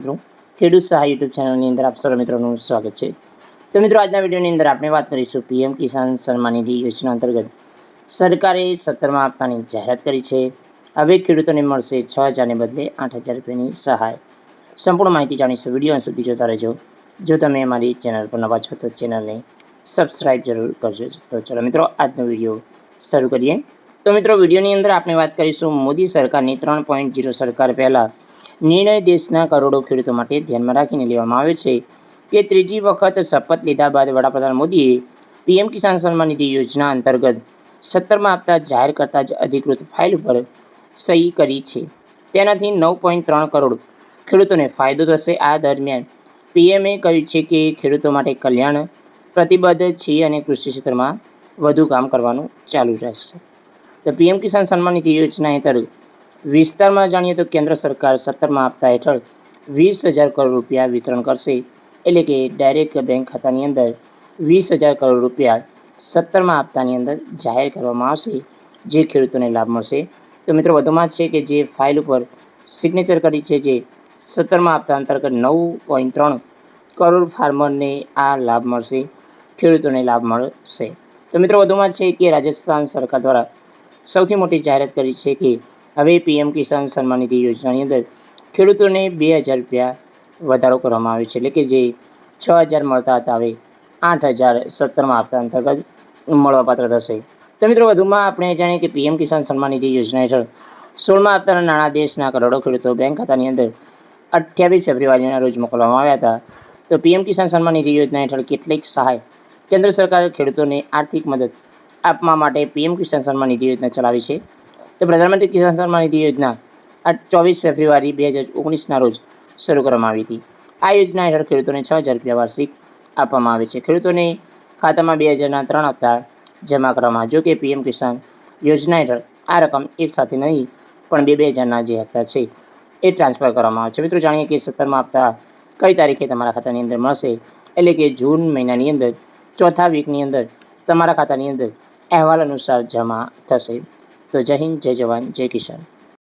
મિત્રો. ખેડૂત સહાય યુટ્યુબ ચેનલની અંદર આપ સર્વ મિત્રોનું સ્વાગત છે. તો મિત્રો, આજના વિડીયોની અંદર આપણે વાત કરીશું પીએમ કિસાન સન્માન નિધિ યોજના અંતર્ગત. સરકારે સત્તરમાં આપવાની જાહેરાત કરી છે. હવે ખેડૂતોને મળશે છ હજારને બદલે આઠ હજાર રૂપિયાની સહાય. સંપૂર્ણ માહિતી જાણીશું વીડિયો સુધી જોતા રહેજો. જો તમે અમારી ચેનલ પર નવા છો તો ચેનલને સબસ્ક્રાઈબ જરૂર કરજો. તો ચલો મિત્રો, આજનો વીડિયો શરૂ કરીએ. તો મિત્રો, વિડીયોની અંદર આપણે વાત કરીશું મોદી સરકારની ત્રણ પોઈન્ટ જીરો સરકાર પહેલાં નિર્ણય દેશના કરોડો ખેડૂતો માટે ધ્યાનમાં રાખીને લેવામાં આવે છે કે ત્રીજી વખત શપથ લીધા બાદ વડાપ્રધાન મોદીએ પીએમ કિસાન સન્માન નિધિ યોજના અંતર્ગત સત્તરમાં આપતા જાહેર કરતાં જ અધિકૃત ફાઇલ પર સહી કરી છે. તેનાથી નવ પોઈન્ટ ત્રણ કરોડ ખેડૂતોને ફાયદો થશે. આ દરમિયાન પીએમએ કહ્યું છે કે ખેડૂતો માટે કલ્યાણ પ્રતિબદ્ધ છે અને કૃષિ ક્ષેત્રમાં વધુ કામ કરવાનું ચાલુ રહેશે તો પીએમ કિસાન સન્માન નિધિ યોજના હેઠળ વિસ્તારમાં જાણીએ તો કેન્દ્ર સરકાર સત્તરમાં આપતા હેઠળ વીસ હજાર કરોડ રૂપિયા વિતરણ કરશે. એટલે કે ડાયરેક્ટ બેંક ખાતાની અંદર વીસ હજાર કરોડ રૂપિયા સત્તરમાં આપતાની અંદર જાહેર કરવામાં આવશે, જે ખેડૂતોને લાભ મળશે. તો મિત્રો, વધુમાં છે કે જે ફાઇલ ઉપર સિગ્નેચર કરી છે જે સત્તરમાં આપતા અંતર્ગત નવ પોઈન્ટ ત્રણ કરોડ ફાર્મરને આ લાભ મળશે, ખેડૂતોને લાભ મળશે. તો મિત્રો, વધુમાં છે કે રાજસ્થાન સરકાર દ્વારા સૌથી મોટી જાહેરાત કરી છે કે હવે પીએમ કિસાન સન્માન નિધિ યોજનાની અંદર ખેડૂતોને બે હજાર રૂપિયા વધારો કરવામાં આવ્યો છે. એટલે કે જે છ હજાર મળતા હતા, હવે આઠ હજાર સત્તરમાં આપતા અંતર્ગત મળવાપાત્ર થશે. તો મિત્રો, વધુમાં આપણે જાણીએ કે પીએમ કિસાન સન્માન નિધિ યોજના હેઠળ સોળમાં આપતાના નાણાં દેશના કરોડો ખેડૂતો બેંક ખાતાની અંદર અઠ્યાવીસ ફેબ્રુઆરીના રોજ મોકલવામાં આવ્યા હતા. તો પીએમ કિસાન સન્માન નિધિ યોજના હેઠળ કેટલીક સહાય કેન્દ્ર સરકારે ખેડૂતોને આર્થિક મદદ આપવા માટે પીએમ કિસાન સન્માન નિધિ યોજના ચલાવી છે. તો પ્રધાનમંત્રી કિસાન સન્માન નિધિ યોજના આ ચોવીસ ફેબ્રુઆરી બે હજાર ઓગણીસના રોજ શરૂ કરવામાં આવી હતી. આ યોજના હેઠળ ખેડૂતોને છ હજાર રૂપિયા વાર્ષિક આપવામાં આવે છે. ખેડૂતોને ખાતામાં બે હજારના ત્રણ હપ્તા જમા કરવામાં આવે. જો કે પીએમ કિસાન યોજના હેઠળ આ રકમ એક સાથે નહીં, પણ બે બે હજારના જે હપ્તા છે એ ટ્રાન્સફર કરવામાં આવે છે. મિત્રો, જાણીએ કે સત્તરમાં હપ્તા કઈ તારીખે તમારા ખાતાની અંદર મળશે? એટલે કે જૂન મહિનાની અંદર, ચોથા વીકની અંદર તમારા ખાતાની અંદર અહેવાલ અનુસાર જમા થશે. તો જય હિન્દ જય જવાન જય કિસાન.